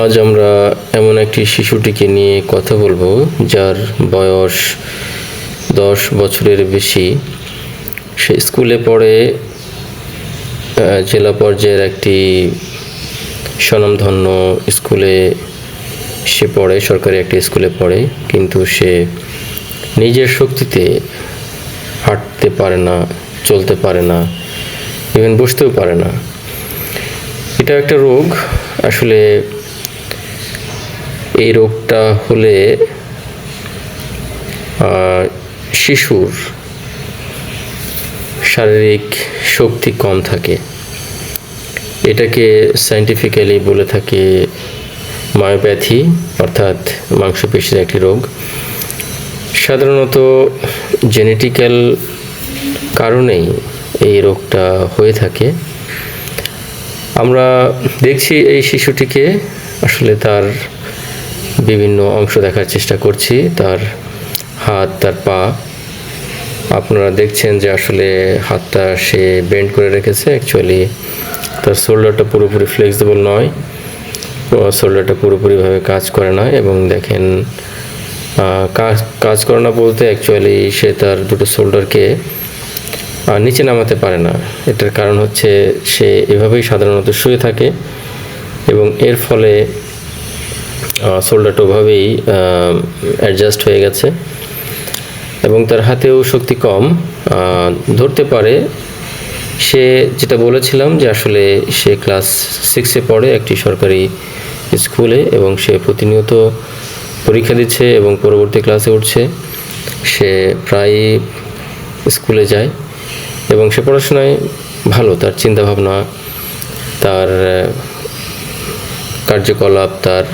আজ আমরা এমন একটি শিশুটিকে নিয়ে কথা বলব, যার বয়স দশ বছরের বেশি। সে স্কুলে পড়ে জেলা পর্যায়ের একটি স্বনামধন্য স্কুলে সে পড়ে, সরকারি একটি স্কুলে পড়ে, কিন্তু সে নিজের শক্তিতে হাঁটতে পারে না, চলতে পারে না ইভেন বসতেও পারে না। এটা একটা রোগ। আসলে এই রোগটা হলে শিশুর শারীরিক শক্তি কম থাকে। এটাকে সায়েন্টিফিক্যালি বলে থাকে মায়োপ্যাথি অর্থাৎ মাংসপেশির একটি রোগ। সাধারণত জেনেটিক্যাল কারণেই এই রোগটা হয়ে থাকে। আমরা দেখছি এই শিশুটিকে, আসলে তার বিভিন্ন অংশ দেখার চেষ্টা করছি। তার হাত, তার পা। আপনারা দেখছেন যে আসলে হাতটা সে বেন্ড করে রেখেছে। অ্যাকচুয়ালি তার শোল্ডারটা পুরোপুরি ফ্লেক্সিবল নয়। শোল্ডারটা পুরোপুরিভাবে কাজ করে না এবং দেখেন কাজ কাজ করে না বলতে অ্যাকচুয়ালি সে তার দুটো শোল্ডারকে নিচে নামাতে পারে না। এটার কারণ হচ্ছে সে এভাবেই সাধারণত শুয়ে থাকে এবং এর ফলে শোল্ডারটা ওভাবেই অ্যাডজাস্ট হয়ে গেছে এবং তার হাতেও শক্তি কম। ধরতে পারে, সে যেটা বলেছিলাম যে আসলে সে ক্লাস সিক্সে পড়ে একটি সরকারি স্কুলে এবং সে প্রতিনিয়ত পরীক্ষা দিচ্ছে এবং পরবর্তী ক্লাসে উঠছে। সে প্রায় স্কুলে যায় এবং সে পড়াশোনায় ভালো, তার চিন্তাভাবনা, তার কার্যকলাপ, তার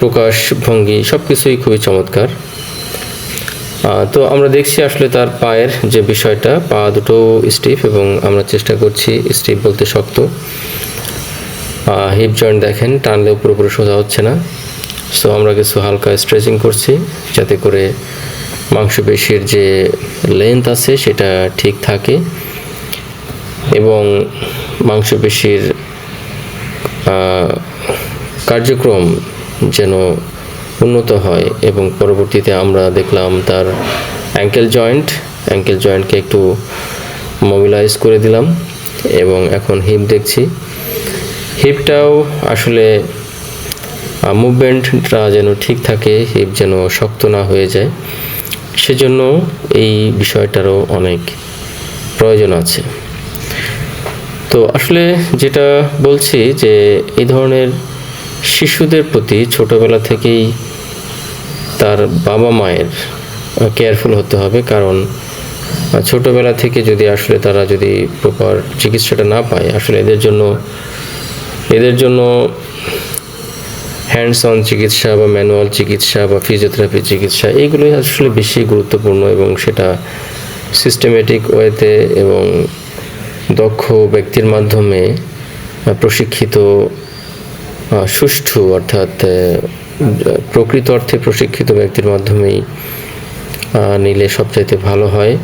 প্রকাশ, ভঙ্গি সব কিছুই খুবই চমৎকার। তো আমরা দেখছি আসলে তার পায়ের যে বিষয়টা, পা দুটো স্টিফ এবং আমরা চেষ্টা করছি স্টিফ বলতে শক্ত। হিপ জয়েন্ট দেখেন, টানলেও পুরোপুরি সোজা হচ্ছে না। সো আমরা কিছু হালকা স্ট্রেচিং করছি, যাতে করে মাংসপেশির যে লেন্থ আছে সেটা ঠিক থাকে। এবং মাংসপেশির কার্যক্রম যেন উন্নত হয় এবং পরবর্তীতে আমরা দেখলাম তার অ্যাঙ্কেল জয়েন্ট অ্যাঙ্কেল জয়েন্টকে একটু মোবিলাইজ করে দিলাম এবং এখন হিপ দেখছি। হিপটাও আসলে মুভমেন্টটা যেন ঠিক থাকে হিপ যেন শক্ত না হয়ে যায়, সেজন্য এই বিষয়টারও অনেক প্রয়োজন আছে। তো আসলে যেটা বলছি যে, এই ধরনের শিশুদের প্রতি ছোটবেলা থেকেই তার বাবা মায়ের কেয়ারফুল হতে হবে, কারণ ছোটবেলা থেকে যদি আসলে তারা যদি প্রপার চিকিৎসাটা না পায়, আসলে এদের জন্য এদের জন্য হ্যান্ডস অন চিকিৎসা বা ম্যানুয়াল চিকিৎসা বা ফিজিওথেরাপি চিকিৎসা, এইগুলোই আসলে বেশি গুরুত্বপূর্ণ এবং সেটা সিস্টেমেটিক ওয়েতে এবং দক্ষ ব্যক্তির মাধ্যমে প্রশিক্ষিত সুষ্ঠু অর্থাৎ প্রকৃত অর্থে প্রশিক্ষিত ব্যক্তির মাধ্যমেই নিলে সবচাইতে ভালো হয়।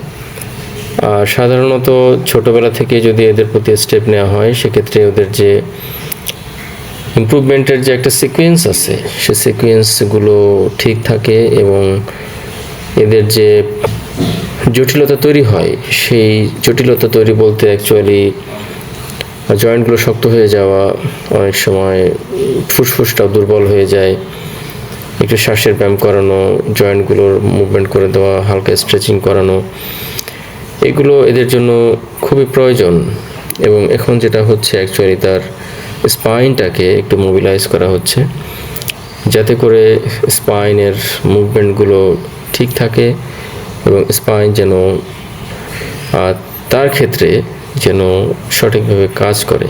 আর সাধারণত ছোটবেলা থেকে যদি এদের প্রতি স্টেপ নেওয়া হয়, সেক্ষেত্রে ওদের যে ইমপ্রুভমেন্টের যে একটা সিকোয়েন্স আছে সে সিকোয়েন্সগুলো ঠিক থাকে এবং এদের যে জটিলতা তৈরি হয়, সেই জটিলতা তৈরি বলতে অ্যাকচুয়ালি জয়েন্টগুলো শক্ত হয়ে যাওয়া, অনেক সময় ফুসফুসটাও দুর্বল হয়ে যায়। একটু শ্বাসের ব্যায়াম করানো জয়েন্টগুলোর মুভমেন্ট করে দেওয়া, হালকা স্ট্রেচিং করানো, এগুলো এদের জন্য খুবই প্রয়োজন। এবং এখন যেটা হচ্ছে অ্যাকচুয়ালি তার স্পাইনটাকে একটু মোবিলাইজ করা হচ্ছে, যাতে করে স্পাইনের মুভমেন্টগুলো ঠিক থাকে এবং স্পাইন যেন তার ক্ষেত্রে যেন সঠিকভাবে কাজ করে।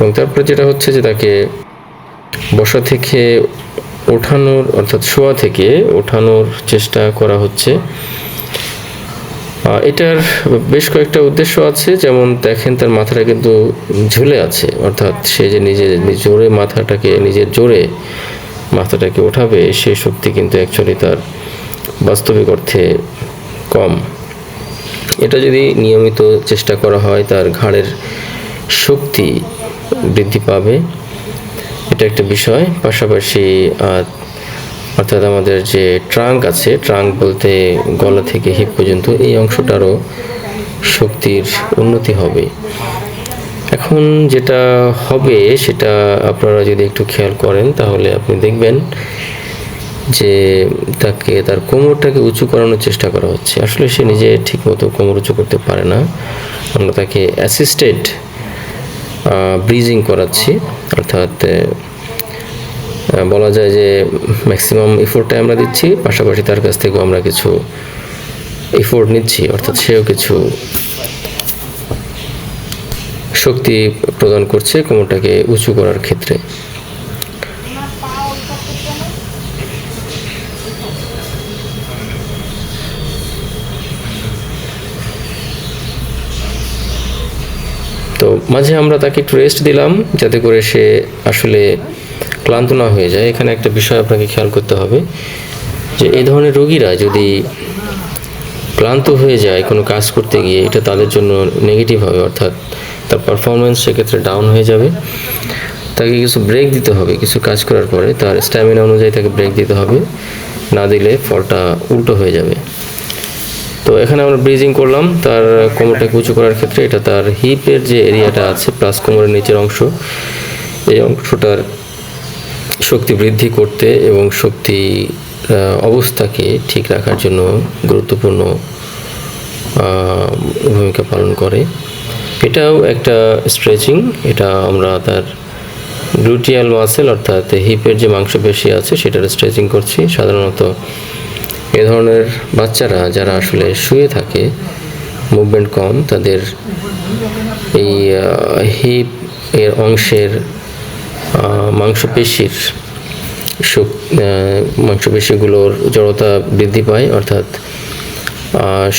এবং তারপরে যেটা হচ্ছে যে তাকে বসা থেকে ওঠানোর, অর্থাৎ শোয়া থেকে ওঠানোর চেষ্টা করা হচ্ছে। এটার বেশ কয়েকটা উদ্দেশ্য আছে। যেমন দেখেন, তার মাথাটা কিন্তু ঝুলে আছে। অর্থাৎ সে যে নিজে জোরে মাথাটাকে, নিজের জোরে মাথাটাকে ওঠাবে সেই শক্তি কিন্তু অ্যাকচুয়ালি তার বাস্তবিক অর্থে কম। এটা যদি নিয়মিত চেষ্টা করা হয়, তার ঘাড়ের শক্তি বৃদ্ধি পাবে। এটা একটা বিষয়। পাশাপাশি অর্থাৎ আমাদের যে ট্রাঙ্ক আছে, ট্রাঙ্ক বলতে গলা থেকে হিপ পর্যন্ত, এই অংশটারও শক্তির উন্নতি হবে। এখন যেটা হবে, সেটা আপনারা যদি একটু খেয়াল করেন, তাহলে আপনি দেখবেন যে তাকে, তার কোমরটাকে উঁচু করানোর চেষ্টা করা হচ্ছে। আসলে সে নিজে ঠিকমতো কোমর উঁচু করতে পারে না। আমরা তাকে অ্যাসিস্টেড ব্রিজিং করাচ্ছি। অর্থাৎ বলা যায় যে ম্যাক্সিমাম এফোর্টটা আমরা দিচ্ছি। পাশাপাশি তার কাছ থেকেও আমরা কিছু এফোর্ট নিচ্ছি। অর্থাৎ সেও কিছু শক্তি প্রদান করছে কোমরটাকে উঁচু করার ক্ষেত্রে তো মাঝে আমরা তাকে একটু রেস্ট দিলাম, যাতে করে সে আসলে ক্লান্ত না হয়ে যায়। এখানে একটা বিষয় আপনাকে খেয়াল করতে হবে, যে এই ধরনের রোগীরা যদি ক্লান্ত হয়ে যায় কোনো কাজ করতে গিয়ে, এটা তাদের জন্য নেগেটিভ হবে, অর্থাৎ তার পারফরমেন্স সেক্ষেত্রে ডাউন হয়ে যাবে। তাকে কিছু ব্রেক দিতে হবে, কিছু কাজ করার পরে তার স্ট্যামিনা অনুযায়ী তাকে ব্রেক দিতে হবে। না দিলে ফলটা উল্টো হয়ে যাবে। তো এখানে আমরা ব্রিজিং করলাম, তার কোমরটাকে উঁচু করার ক্ষেত্রে এটা তার হিপের যে এরিয়াটা আছে প্লাস কোমরের নিচের অংশ, এই অংশটার শক্তি বৃদ্ধি করতে এবং শক্তি অবস্থাকে ঠিক রাখার জন্য গুরুত্বপূর্ণ ভূমিকা পালন করে। এটাও একটা স্ট্রেচিং এটা আমরা তার গ্লুটিয়াল মাসেল অর্থাৎ হিপের যে মাংসপেশি আছে সেটার স্ট্রেচিং করছি। সাধারণত এ ধরনের বাচ্চারা যারা আসলে শুয়ে থাকে মুভমেন্ট কম, তাদের এই হিপ এর অংশের মাংসপেশির মাংসপেশিগুলোর জড়তা বৃদ্ধি পায়, অর্থাৎ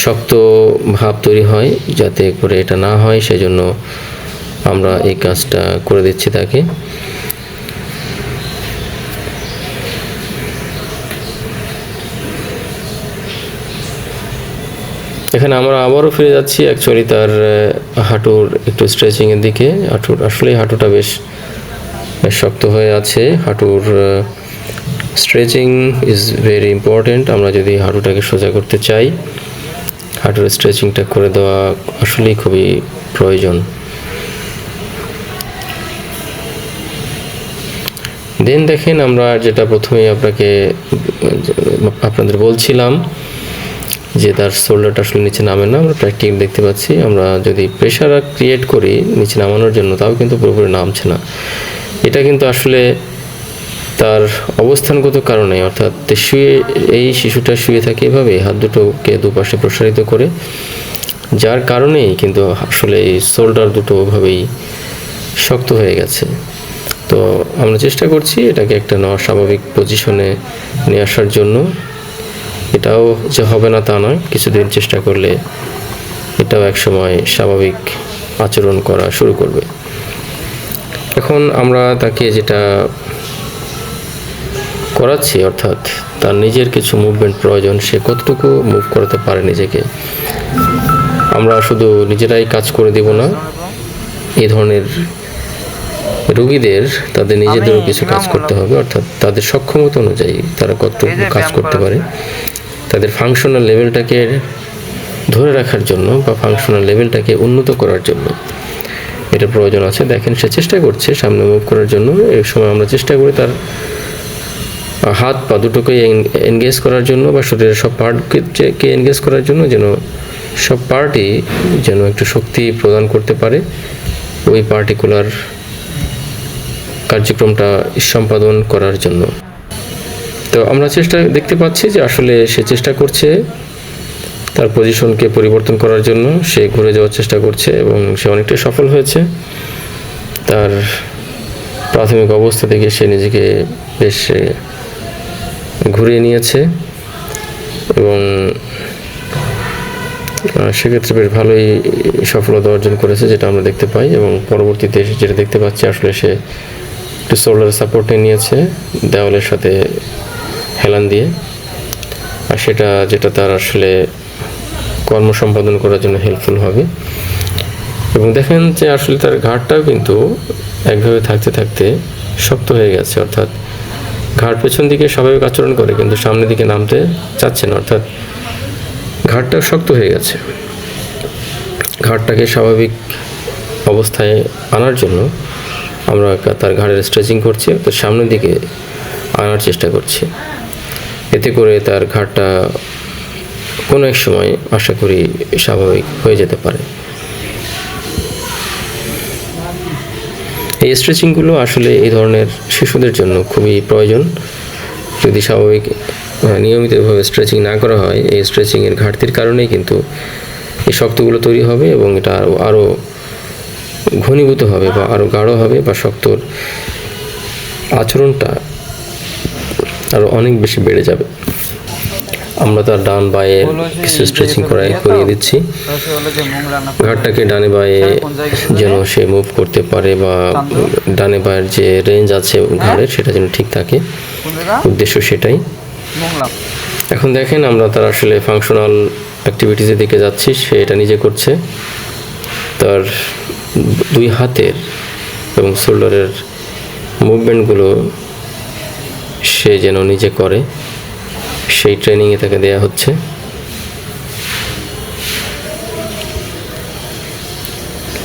শক্ত ভাব তৈরি হয় যাতে করে এটা না হয়, সেজন্য আমরা এই কাজটা করে দিচ্ছি তাকে। এখানে আমরা আবারও ফিরে যাচ্ছি অ্যাকচুয়ালি তার হাঁটুর একটু স্ট্রেচিংয়ের দিকে। হাঁটুর, আসলেই হাঁটুটা বেশ বেশ শক্ত হয়ে আছে। হাঁটুর স্ট্রেচিং ইজ ভেরি ইম্পর্ট্যান্ট আমরা যদি হাঁটুটাকে সোজা করতে চাই, হাঁটুর স্ট্রেচিংটা করে দেওয়া আসলেই খুবই প্রয়োজন। দেন দেখেন আমরা যেটা প্রথমেই আপনাকে আপনাদের বলছিলাম যে তার শোল্ডারটা আসলে নিচে নামে না, আমরা প্র্যাকটিক দেখতে পাচ্ছি। আমরা যদি প্রেশার ক্রিয়েট করি নিচে নামানোর জন্য, তাও কিন্তু পুরোপুরি নামছে না। এটা কিন্তু আসলে তার অবস্থানগত কারণে, অর্থাৎ শুয়ে, এই শিশুটা শুয়ে থাকে এভাবে হাত দুটোকে দুপাশে প্রসারিত করে। যার কারণেই কিন্তু আসলে এই শোল্ডার দুটো ওভাবেই শক্ত হয়ে গেছে। তো আমরা চেষ্টা করছি এটাকে একটা নেওয়া স্বাভাবিক পজিশনে নিয়ে আসার জন্য। এটাও যে হবে না তা নয় কিছুদিন চেষ্টা করলে এটাও এক সময় স্বাভাবিক আচরণ করা শুরু করবে। এখন আমরা তাকে যেটা করাচ্ছি অর্থাৎ তার নিজের কিছু মুভমেন্ট প্রয়োজন সে কতটুকু মুভ করাতে পারে নিজেকে আমরা শুধু নিজেরাই কাজ করে দেব না এই ধরনের রোগীদের তাদের নিজেদেরও কিছু কাজ করতে হবে অর্থাৎ তাদের সক্ষমতা অনুযায়ী তারা কতটুকু কাজ করতে পারে। তাদের ফাংশনাল লেভেলটাকে ধরে রাখার জন্য বা ফাংশনাল লেভেলটাকে উন্নত করার জন্য। এটা প্রয়োজন আছে। দেখেন, সে চেষ্টা করছে সামনে মুভ করার জন্য। এই সময় আমরা চেষ্টা করি তার হাত পা দুটোকে এনগেজ করার জন্য বা শরীরের সব পার্টকে এনগেজ করার জন্য যেন সব পার্টই যেন একটু শক্তি প্রদান করতে পারে। ওই পার্টিকুলার কার্যক্রমটা সম্পাদন করার জন্য। তো আমরা চেষ্টা দেখতে পাচ্ছি যে আসলে সে চেষ্টা করছে, তার পজিশনকে পরিবর্তন করার জন্য। সে ঘুরে যাওয়ার চেষ্টা করছে এবং সে অনেকটাই সফল হয়েছে। তার প্রাথমিক অবস্থা থেকে সে নিজেকে বেশ ঘুরিয়ে নিয়েছে এবং সেক্ষেত্রে বেশ ভালোই সফলতা অর্জন করেছে যেটা আমরা দেখতে পাই এবং পরবর্তীতে যেটা দেখতে পাচ্ছি আসলে সে একটু সোলার সাপোর্ট নিয়েছে। দেওয়ালের সাথে হেলান দিয়ে। আর সেটা যেটা তার আসলে কর্ম সম্পাদন করার জন্য হেল্পফুল হবে। এবং দেখেন যে আসলে তার ঘাটটাও কিন্তু একভাবে থাকতে থাকতে শক্ত হয়ে গেছে। অর্থাৎ ঘাট পেছন দিকে স্বাভাবিক আচরণ করে, কিন্তু সামনের দিকে নামতে চাচ্ছে না। অর্থাৎ ঘাটটা শক্ত হয়ে গেছে। ঘাটটাকে স্বাভাবিক অবস্থায় আনার জন্য আমরা তার ঘাড়ের স্ট্রেচিং করছি তো সামনের দিকে আনার চেষ্টা করছি। এতে করে তার ঘাটটা কোনো এক সময় আশা করি স্বাভাবিক হয়ে যেতে পারে। এই স্ট্রেচিংগুলো আসলে এই ধরনের শিশুদের জন্য খুবই প্রয়োজন। যদি স্বাভাবিক নিয়মিতভাবে স্ট্রেচিং না করা হয়, এই স্ট্রেচিংয়ের ঘাটতির কারণেই কিন্তু এই শক্তগুলো তৈরি হবে এবং এটা আরও আরও ঘনীভূত হবে বা আরও গাঢ় হবে বা শক্তর আচরণটা আরও অনেক বেশি বেড়ে যাবে। আমরা তার ডান বায়ে কিছু স্ট্রেচিং করাই করিয়ে দিচ্ছি। ঘাটটাকে ডানে বায়ে যেন সে মুভ করতে পারে বা ডানে বায়ের যে রেঞ্জ আছে ঘাড়ের সেটা যেন ঠিক থাকে। উদ্দেশ্য সেটাই। এখন দেখেন আমরা তার আসলে ফাংশনাল অ্যাক্টিভিটিসের দিকে যাচ্ছি সে এটা নিজে করছে। তার দুই হাতের এবং শোল্ডারের মুভমেন্টগুলো সে যেন নিজে করে। সেই ট্রেনিংয়ে তাকে দেয়া হচ্ছে।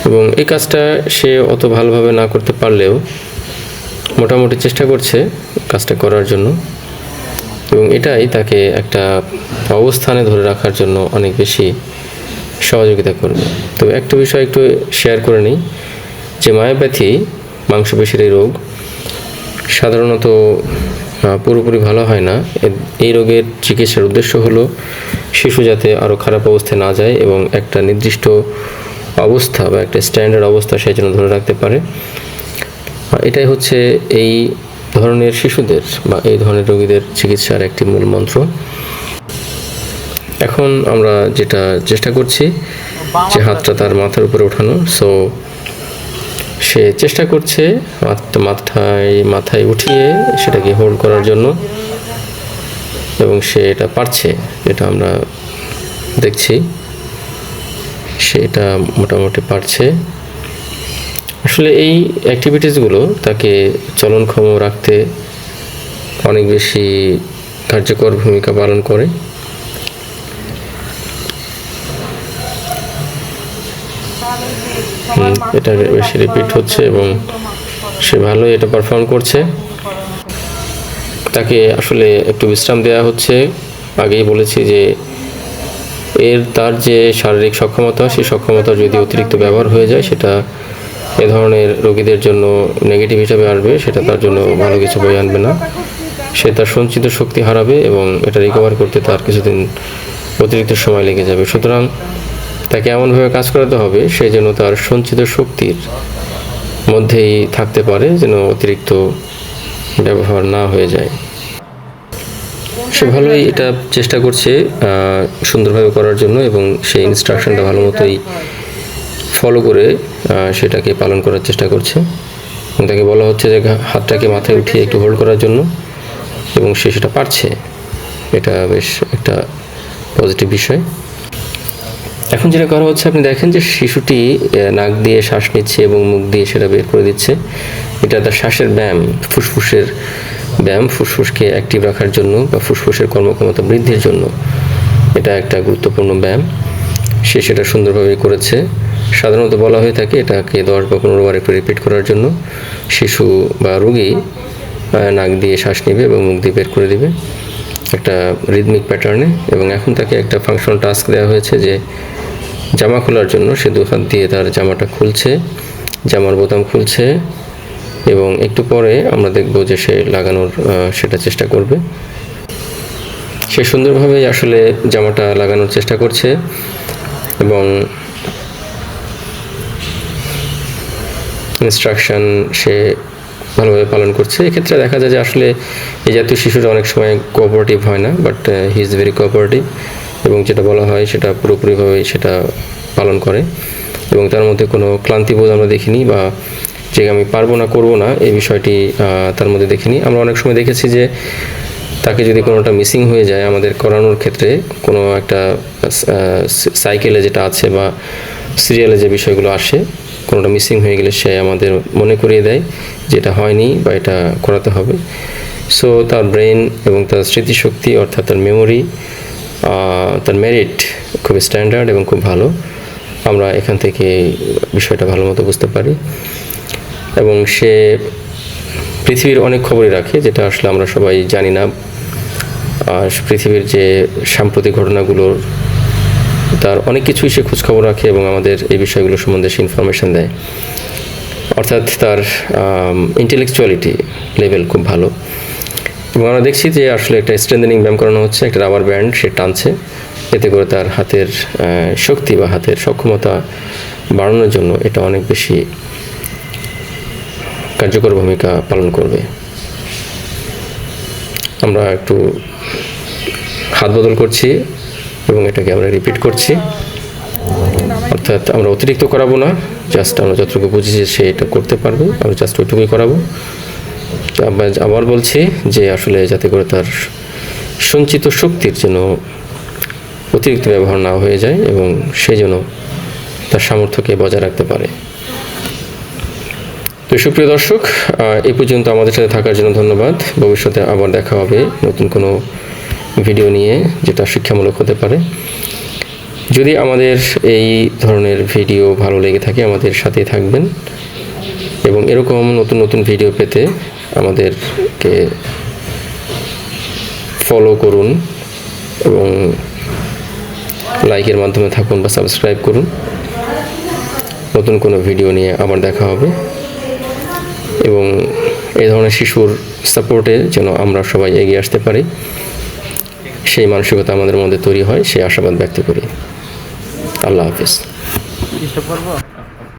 এবং এই কাজটা সে অত ভালোভাবে না করতে পারলেও মোটামুটি চেষ্টা করছে কাজটা করার জন্য। এবং এটাই তাকে একটা অবস্থানে ধরে রাখার জন্য অনেক বেশি সহযোগিতা করবে। তো একটা বিষয় একটু শেয়ার করে নিই, যে মায়োপ্যাথি মাংসপেশির এই রোগ, সাধারণত পুরোপুরি ভালো হয় না। এই রোগের চিকিৎসার উদ্দেশ্য হলো শিশু যাতে আরও খারাপ অবস্থায় না যায় এবং একটা নির্দিষ্ট অবস্থা বা একটা স্ট্যান্ডার্ড অবস্থা সে যেন ধরে রাখতে পারে। এটাই হচ্ছে এই ধরনের শিশুদের বা এই ধরনের রোগীদের চিকিৎসার একটি মূল মন্ত্র। এখন আমরা যেটা চেষ্টা করছি, যে হাতটা তার মাথার উপরে ওঠানো। সো সে চেষ্টা করছে মাথায় মাথায় উঠিয়ে সেটাকে হোল্ড করার জন্য। এবং সে এটা পারছে, এটা আমরা দেখছি। সে এটা মোটামুটি পারছে। আসলে এই অ্যাক্টিভিটিসগুলো তাকে চলনক্ষম রাখতে অনেক বেশি কার্যকর ভূমিকা পালন করে। এটা বেশি রিপিট হচ্ছে এবং সে ভালোই এটা পারফর্ম করছে। তাকে আসলে একটু বিশ্রাম দেওয়া হচ্ছে। আগেই বলেছি যে এর তার যে শারীরিক সক্ষমতা, সেই সক্ষমতার যদি অতিরিক্ত ব্যবহার হয়ে যায়, সেটা এ ধরনের রোগীদের জন্য নেগেটিভ হিসাবে আসবে। সেটা তার জন্য ভালো কিছু বই আনবে না। সে তার সঞ্চিত শক্তি হারাবে এবং এটা রিকভার করতে তার কিছুদিন অতিরিক্ত সময় লেগে যাবে। সুতরাং তাকে এমনভাবে কাজ করাতে হবে, সে যেন তার সঞ্চিত শক্তির মধ্যেই থাকতে পারে, যেন অতিরিক্ত ব্যবহার না হয়ে যায়। সে ভালোই এটা চেষ্টা করছে সুন্দরভাবে করার জন্য এবং সেই ইনস্ট্রাকশনটা ভালো মতোই ফলো করে সেটাকে পালন করার চেষ্টা করছে। এবং তাকে বলা হচ্ছে যে হাতটাকে মাথায় উঠিয়ে একটু হোল্ড করার জন্য এবং সে সেটা পারছে। এটা বেশ একটা পজিটিভ বিষয়। এখন যেটা করা হচ্ছে, আপনি দেখেন যে শিশুটি নাক দিয়ে শ্বাস নিচ্ছে এবং মুখ দিয়ে সেটা বের করে দিচ্ছে। এটা তার শ্বাসের ব্যায়াম, ফুসফুসের ব্যায়াম, ফুসফুসকে অ্যাক্টিভ রাখার জন্য বা ফুসফুসের কর্মক্ষমতা বৃদ্ধির জন্য এটা একটা গুরুত্বপূর্ণ ব্যায়াম। সে সেটা সুন্দরভাবে করেছে। সাধারণত বলা হয়ে থাকে এটাকে দশ বা পনেরো বার একটু রিপিট করার জন্য। শিশু বা রোগী নাক দিয়ে শ্বাস নেবে এবং মুখ দিয়ে বের করে দিবে। একটা রিদমিক প্যাটার্নে এবং এখন তাকে একটা ফাংশনাল টাস্ক দেওয়া হয়েছে যে জামা খোলার জন্য সে দু হাত দিয়ে তার জামাটা খুলছে, জামার বোতাম খুলছে এবং একটু পরে আমরা দেখব যে সে লাগানোর সেটা চেষ্টা করবে। সে সুন্দরভাবেই আসলে জামাটা লাগানোর চেষ্টা করছে এবং ইনস্ট্রাকশন সে ভালোভাবে পালন করছে। এক্ষেত্রে দেখা যায় যে আসলে এই জাতীয় শিশুরা অনেক সময় কোঅপারেটিভ হয় না but he is very cooperative এবং যেটা বলা হয় সেটা পুরোপুরিভাবে সেটা পালন করে। এবং তার মধ্যে কোনো ক্লান্তিবোধ আমরা দেখিনি বা যে আমি পারব না, করব না, এই বিষয়টি তার মধ্যে দেখিনি। আমরা অনেক সময় দেখেছি যে তাকে যদি কোনোটা মিসিং হয়ে যায় আমাদের করানোর ক্ষেত্রে, কোনো একটা সাইকেলে যেটা আছে বা সিরিয়ালে যে বিষয়গুলো আসে, কোনোটা মিসিং হয়ে গেলে সে আমাদের মনে করিয়ে দেয় যে এটা হয়নি বা এটা করাতে হবে। সো তার ব্রেন এবং তার স্মৃতিশক্তি অর্থাৎ তার মেমোরি তার মেরিট খুব স্ট্যান্ডার্ড এবং খুব ভালো। আমরা এখান থেকে বিষয়টা ভালো মতো বুঝতে পারি। এবং সে পৃথিবীর অনেক খবরই রাখে, যেটা আসলে আমরা সবাই জানি না। আর পৃথিবীর যে সাম্প্রতিক ঘটনাগুলোর তার অনেক কিছুই সে খোঁজখবর রাখে এবং আমাদের এই বিষয়গুলো সম্বন্ধে সে ইনফরমেশন দেয়। অর্থাৎ তার ইন্টেলেকচুয়ালিটি লেভেল খুব ভালো। এবং আমরা দেখছি যে আসলে একটা স্ট্রেন্থেনিং ব্যায়াম করানো হচ্ছে, একটা রাবার ব্যান্ড সে টানছে। এতে করে তার হাতের শক্তি বা হাতের সক্ষমতা বাড়ানোর জন্য এটা অনেক বেশি কার্যকর ভূমিকা পালন করবে। আমরা একটু হাত বদল করছি এবং এটাকে আমরা রিপিট করছি। অর্থাৎ আমরা অতিরিক্ত করাবো না জাস্ট আমরা যতটুকু বুঝেছি সে এটা করতে পারব, আমরা জাস্ট ওইটুকুই করাবো। আবার- বলছি যে আসলে যাতে করে তার সঞ্চিত শক্তির যেন অতিরিক্ত ব্যবহার না হয়ে যায় এবং সে যেন তার সামর্থ্যকে বজায় রাখতে পারে। তো সুপ্রিয় দর্শক এই পর্যন্ত আমাদের সাথে থাকার জন্য ধন্যবাদ। ভবিষ্যতে আবার দেখা হবে নতুন কোনো ভিডিও নিয়ে, যেটা শিক্ষামূলক হতে পারে। যদি আমাদের এই ধরনের ভিডিও ভালো লেগে থাকে, আমাদের সাথেই থাকবেন। এবং এরকম নতুন নতুন ভিডিও পেতে আমাদেরকে ফলো করুন এবং লাইকের মাধ্যমে থাকুন বা সাবস্ক্রাইব করুন। নতুন কোনো ভিডিও নিয়ে আবার দেখা হবে। এবং এই ধরনের শিশুর সাপোর্টে যেন আমরা সবাই এগিয়ে আসতে পারি, সেই মানসিকতা আমাদের মধ্যে তৈরি হয়, সেই আশাবাদ ব্যক্ত করি। আল্লাহ হাফিজ।